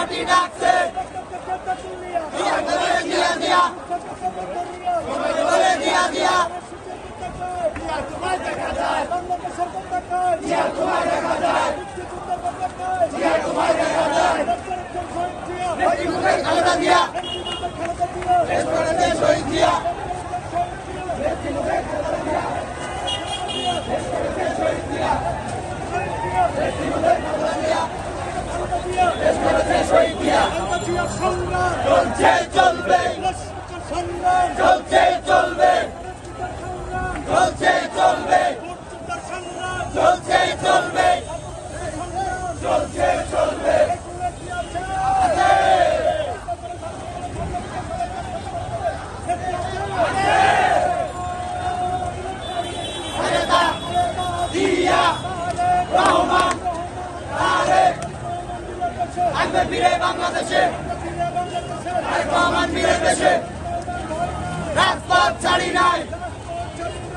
Martin Axel! Wir haben সংগ্রাম চলছে চলবে সংগ্রাম চলছে চলবে চলছে চলবে চলছে চলবে চলছে চলবে খালেদা রহমান আসবে ফিরে বাংলাদেশে আর কমান ফিরে দেশে। রাজপথ ছাড়ি নাই।